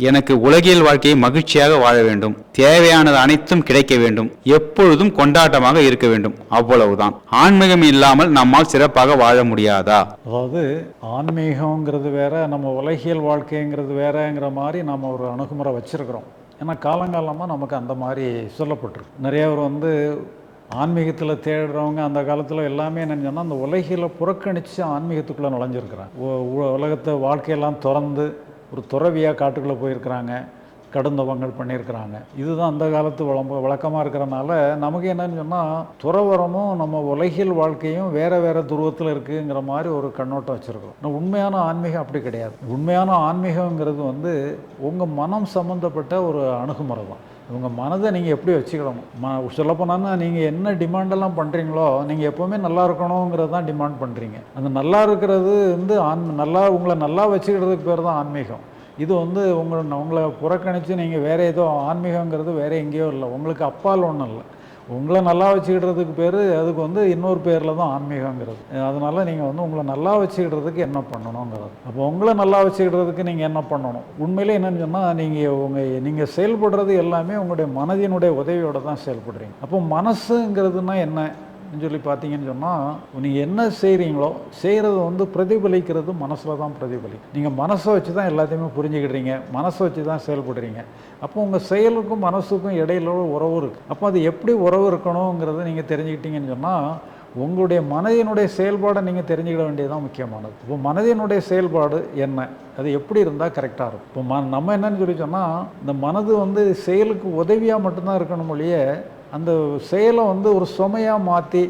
எனக்கு உலகியல் வாழ்க்கையை மகிழ்ச்சியாக வாழ வேண்டும். தேவையானது அனைத்தும் கிடைக்க வேண்டும். எப்பொழுதும் கொண்டாட்டமாக இருக்க வேண்டும். அவ்வளவுதான். ஆன்மீகம் இல்லாமல் நம்மால் சிறப்பாக வாழ முடியாதா? அதாவது ஆன்மீகங்கிறது வேற நம்ம உலகியல் வாழ்க்கைங்கிறது வேறங்கிற மாதிரி நம்ம ஒரு அணுகுமுறை வச்சிருக்கிறோம். ஏன்னா காலங்காலமாக நமக்கு அந்த மாதிரி சொல்லப்பட்டிருக்கு. நிறைய பேர் வந்து ஆன்மீகத்தில் தேடுறவங்க அந்த காலத்தில் எல்லாமே நினைச்சோன்னா அந்த உலகில் புறக்கணித்து ஆன்மீகத்துக்குள்ளே நுழைஞ்சிருக்கிறாங்க. உ- உ- உலகத்தை வாழ்க்கையெல்லாம் திறந்து ஒரு துறவியாக காட்டுக்குள்ளே போயிருக்கிறாங்க கடுந்தவங்கள் பண்ணியிருக்கிறாங்க. இதுதான் அந்த காலத்து வழம்ப வழக்கமாக இருக்கிறனால நமக்கு என்னன்னு சொன்னால் துறவரமும் நம்ம உலகியல் வாழ்க்கையும் வேறு வேறு துருவத்தில் இருக்குங்கிற மாதிரி ஒரு கண்ணோட்டம் வச்சுருக்கோம் ஆனால் உண்மையான ஆன்மீகம் அப்படி கிடையாது. உண்மையான ஆன்மீகங்கிறது வந்து உங்கள் மனம் சம்மந்தப்பட்ட ஒரு அணுகுமுறை தான். உங்கள் மனதை நீங்கள் எப்படி வச்சுக்கணும்? ம சொல்லப்போனான்னா நீங்கள் என்ன டிமாண்டெல்லாம் பண்ணுறீங்களோ நீங்கள் எப்போவுமே நல்லா இருக்கணுங்கிறது தான் டிமாண்ட் பண்ணுறீங்க அந்த நல்லா இருக்கிறது வந்து ஆன் நல்லா உங்களை நல்லா வச்சுக்கிறதுக்கு பேர் தான் ஆன்மீகம். இது வந்து உங்களை உங்களை புறக்கணித்து நீங்கள் வேறு ஏதோ ஆன்மீகங்கிறது வேறு எங்கேயோ இல்லை. உங்களுக்கு அப்பால் ஒன்றும் இல்லை. உங்களை நல்லா வச்சுக்கிடுறதுக்கு பேர் அதுக்கு வந்து இன்னொரு பேரில் தான் ஆன்மீகங்கிறது. அதனால் நீங்கள் வந்து உங்களை நல்லா வச்சுக்கிடுறதுக்கு என்ன பண்ணணுங்கிறது. அப்போ உங்களை நல்லா வச்சுக்கிடுறதுக்கு நீங்கள் என்ன பண்ணணும்? உண்மையிலே என்னென்னு சொன்னால் நீங்கள் உங்கள் நீங்கள் செயல்படுறது எல்லாமே உங்களுடைய மனதினுடைய உதவியோடு தான் செயல்படுறீங்க. அப்போ மனசுங்கிறதுனா என்ன? சொல்லி பார்த்தீங்கன்னு சொன்னால் நீங்கள் என்ன செய்கிறீங்களோ செய்கிறது வந்து பிரதிபலிக்கிறது மனசில் தான் பிரதிபலிக்கும் நீங்கள் மனசை வச்சு தான் எல்லாத்தையுமே புரிஞ்சுக்கிடுறீங்க. மனசை வச்சு தான் செயல்படுறீங்க. அப்போ உங்கள் செயலுக்கும் மனசுக்கும் இடையில உறவு இருக்குது அப்போ அது எப்படி உறவு இருக்கணுங்கிறத நீங்கள் தெரிஞ்சுக்கிட்டீங்கன்னு சொன்னால் உங்களுடைய மனதினுடைய செயல்பாடை நீங்கள் தெரிஞ்சுக்கிட வேண்டியதுதான் முக்கியமானது. இப்போ மனதினுடைய செயல்பாடு என்ன? அது எப்படி இருந்தால் கரெக்டாக இருக்கும். இப்போ ம நம்ம என்னன்னு சொல்லி சொன்னால் இந்த மனது வந்து செயலுக்கு உதவியாக மட்டும்தான் இருக்கணும் ஒழிய அந்த செயலை வந்து ஒரு சுமையாக மாற்றி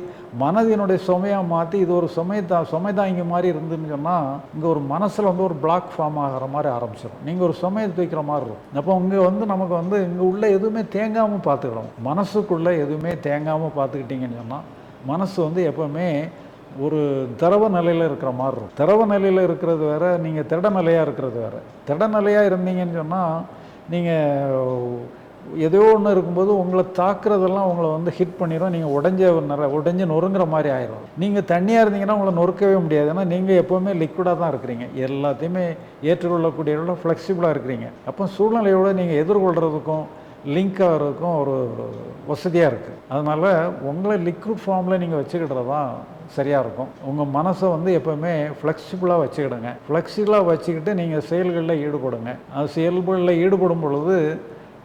மனதினுடைய சுமையாக மாற்றி இது ஒரு சுமை தான் சுமை தாங்கி மாதிரி இருந்துன்னு சொன்னால் இங்கே ஒரு மனசில் வந்து ஒரு பிளாக் ஃபார்ம் ஆகிற மாதிரி ஆரம்பிச்சிடும் நீங்கள் ஒரு சுமையை தூக்கிற மாதிரி இருக்கும். அப்போ இங்கே வந்து நமக்கு வந்து இங்கே உள்ள எதுவுமே தேங்காமல் பார்த்துக்கணும். மனசுக்குள்ளே எதுவுமே தேங்காமல் பார்த்துக்கிட்டிங்கன்னு சொன்னால் மனசு வந்து எப்போவுமே ஒரு திரவ நிலையில் இருக்கிற மாதிரி இருக்கும். திரவ நிலையில் இருக்கிறது வேற நீங்கள் திட நிலையாக இருக்கிறது வேற. திட நிலையாக இருந்தீங்கன்னு சொன்னால் நீங்கள் ஏதோ ஒன்று இருக்கும்போது உங்களை தாக்குறதெல்லாம் உங்களை வந்து ஹிட் பண்ணிடும் நீங்கள் உடஞ்ச நிற உடஞ்சி நொறுங்குற மாதிரி ஆயிரும். நீங்கள் தண்ணியாக இருந்தீங்கன்னா உங்களை நொறுக்கவே முடியாது. ஏன்னா நீங்கள் எப்போவுமே லிக்விடாக தான் இருக்கிறீங்க. எல்லாத்தையுமே ஏற்றுக்கொள்ளக்கூடிய ஃப்ளெக்சிபிளாக இருக்கிறீங்க. அப்போ சூழ்நிலையோடு நீங்கள் எதிர்கொள்கிறதுக்கும் லிங்க் ஆகிறதுக்கும் ஒரு வசதியாக இருக்குது அதனால் உங்களை லிக்விட் ஃபார்மில் நீங்கள் வச்சுக்கிட்டது தான் சரியாக இருக்கும். உங்கள் மனசை வந்து எப்போவுமே ஃப்ளெக்சிபிளாக வச்சுக்கிடுங்க. ஃப்ளெக்சிபிளாக வச்சுக்கிட்டு நீங்கள் செயல்களில் ஈடுபடுங்க. அது செயல்களில் ஈடுபடும் பொழுது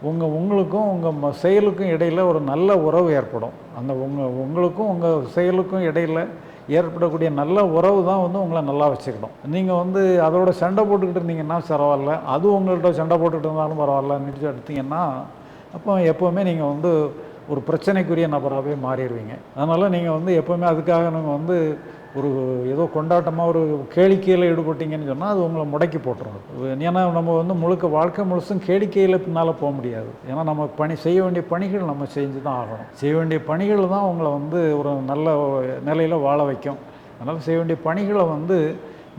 உங்கள் உங்களுக்கும் உங்கள் ம செயலுக்கும் இடையில் ஒரு நல்ல உறவு ஏற்படும். அந்த உங்கள் உங்களுக்கும் உங்கள் செயலுக்கும் இடையில் ஏற்படக்கூடிய நல்ல உறவு தான் வந்து உங்களை நல்லா வச்சுக்கிடும். நீங்கள் வந்து அதோட சண்டை போட்டுக்கிட்டு இருந்தீங்கன்னா பரவாயில்ல. அது உங்கள்கிட்ட சண்டை போட்டுக்கிட்டு இருந்தாலும் பரவாயில்ல. நினச்சி எடுத்தீங்கன்னா அப்போ எப்போவுமே நீங்கள் வந்து ஒரு பிரச்சனைக்குரிய நபராகவே மாறிடுவீங்க. அதனால் நீங்கள் வந்து எப்போவுமே அதுக்காக நீங்கள் வந்து ஒரு ஏதோ கொண்டாட்டமாக ஒரு கேளிக்கையில் ஈடுபட்டீங்கன்னு சொன்னால் அது உங்களை முடக்கி போட்டுரும். ஏன்னா நம்ம வந்து முழுக்க வாழ்க்கை முழுசும் கேளிக்கையில் பின்னால் போக முடியாது. ஏன்னா நம்ம பணி செய்ய வேண்டிய பணிகள் நம்ம செஞ்சு தான் ஆகணும். செய்ய வேண்டிய பணிகள் தான் உங்களை வந்து ஒரு நல்ல நிலையில் வாழ வைக்கும். அதனால் செய்ய வேண்டிய பணிகளை வந்து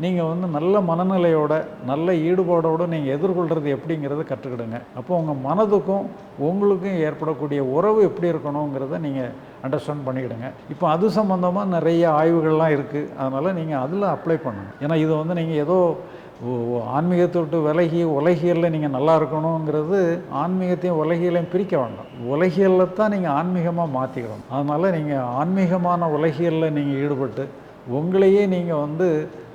நீங்கள் வந்து நல்ல மனநிலையோட நல்ல ஈடுபாடோடு நீங்கள் எதிர்கொள்கிறது எப்படிங்கிறத கற்றுக்கிடுங்க. அப்போ உங்கள் மனதுக்கும் உங்களுக்கும் ஏற்படக்கூடிய உறவு எப்படி இருக்கணுங்கிறத நீங்கள் அண்டர்ஸ்டாண்ட் பண்ணிக்கிடுங்க. இப்போ அது சம்மந்தமாக நிறைய ஆய்வுகள்லாம் இருக்குது அதனால் நீங்கள் அதில் அப்ளை பண்ணுங்க ஏன்னா இது வந்து நீங்கள் ஏதோ ஆன்மீகத்தை விட்டு விலகி உலகியலில் நீங்கள் நல்லா இருக்கணுங்கிறது ஆன்மீகத்தையும் உலகியலையும் பிரிக்க வேண்டாம். உலகியலில் தான் நீங்கள் ஆன்மீகமாக மாற்றிக்கணும் அதனால் நீங்கள் ஆன்மீகமான உலகியலில் நீங்கள் ஈடுபட்டு உங்களையே நீங்கள் வந்து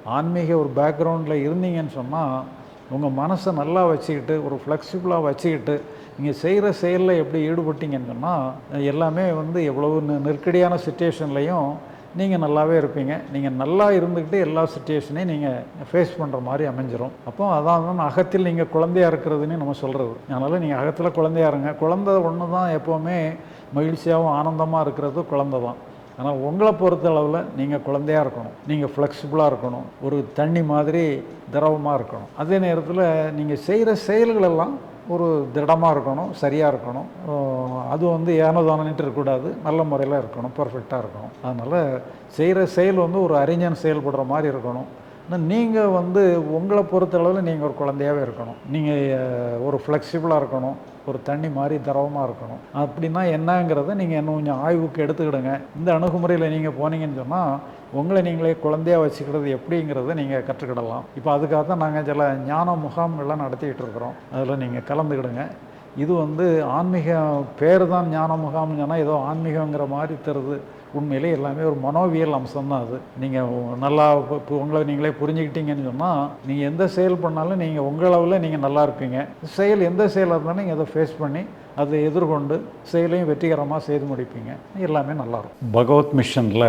ஆன்மீக ஒரு பேக்ரவுண்டில் இருந்தீங்கன்னு சொன்னால் உங்கள் மனசை நல்லா வச்சுக்கிட்டு ஒரு ஃப்ளெக்சிபிளாக வச்சுக்கிட்டு நீங்கள் செய்கிற செயலில் எப்படி ஈடுபட்டீங்கன்னு சொன்னால் எல்லாமே வந்து எவ்வளவு நெ- நெருக்கடியான சுச்சுவேஷன்லையும் நீங்கள் நல்லாவே இருப்பீங்க. நீங்கள் நல்லா இருந்துக்கிட்டு எல்லா சுச்சுவேஷனையும் நீங்கள் ஃபேஸ் பண்ணுற மாதிரி அமைஞ்சிரும். அப்போ அதான் அகத்தில் நீங்கள் குழந்தையா இருக்கிறதுன்னு நம்ம சொல்கிறது அதனால் நீங்கள் அகத்தில் குழந்தையா இருங்க. குழந்தை ஒன்று தான் எப்போவுமே மகிழ்ச்சியாகவும் ஆனந்தமாக இருக்கிறது குழந்தை தான் ஆனால் உங்களை பொறுத்த அளவில் நீங்கள் குழந்தையாக இருக்கணும். நீங்கள் ஃப்ளெக்சிபிளாக இருக்கணும். ஒரு தண்ணி மாதிரி திரவமாக இருக்கணும். அதே நேரத்தில் நீங்கள் செய்கிற செயல்கள் எல்லாம் ஒரு திடமாக இருக்கணும் சரியாக இருக்கணும். அது வந்து ஏனோ இருக்கக்கூடாது. நல்ல முறையில் இருக்கணும் பர்ஃபெக்டாக இருக்கணும். அதனால் செய்கிற செயல் வந்து ஒரு அறிஞன் செயல்படுற மாதிரி இருக்கணும். ஆனால் நீங்கள் வந்து உங்களை பொறுத்தளவில் நீங்கள் ஒரு குழந்தையாகவே இருக்கணும். நீங்கள் ஒரு ஃப்ளெக்சிபிளாக இருக்கணும். ஒரு தண்ணி மாதிரி திரவமாக இருக்கணும். அப்படின்னா என்னங்கிறத நீங்கள் இன்னும் கொஞ்சம் ஆய்வுக்கு எடுத்துக்கிடுங்க. இந்த அணுகுமுறையில் நீங்கள் போனீங்கன்னு சொன்னால் உங்களை நீங்களே குழந்தையாக வச்சுக்கிறது எப்படிங்கிறத நீங்கள் கற்றுக்கிடலாம். இப்போ அதுக்காக தான் நாங்கள் சில ஞான முகாம்கள்லாம் நடத்திக்கிட்டு இருக்கிறோம். அதில் நீங்கள் கலந்துக்கிடுங்க. இது வந்து ஆன்மீக பேர் தான் ஞான முகாம்னு சொன்னால் ஏதோ ஆன்மீகங்கிற மாதிரி தருது. உண்மையிலே எல்லாமே ஒரு மனோவியல் அம்சம் தான் அது நீங்கள் நல்லா இப்போ உங்களை நீங்களே புரிஞ்சுக்கிட்டீங்கன்னு சொன்னால் நீங்கள் எந்த செயல் பண்ணாலும் நீங்கள் உங்களவில் நீங்கள் நல்லா இருப்பீங்க. செயல் எந்த செயலாக இருந்தாலும் நீங்கள் அதை ஃபேஸ் பண்ணி அதை எதிர்கொண்டு செயலையும் வெற்றிகரமாக செய்து முடிப்பீங்க. எல்லாமே நல்லாயிருக்கும் பகவத் மிஷனில்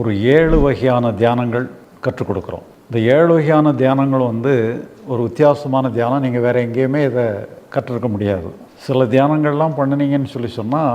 ஒரு ஏழு வகையான தியானங்கள் கற்றுக் கொடுக்குறோம். இந்த ஏழு வகையான தியானங்கள் வந்து ஒரு வித்தியாசமான தியானம். நீங்கள் வேறு எங்கேயுமே இதை கற்றுருக்க முடியாது. சில தியானங்கள்லாம் பண்ணினீங்கன்னு சொல்லி சொன்னால்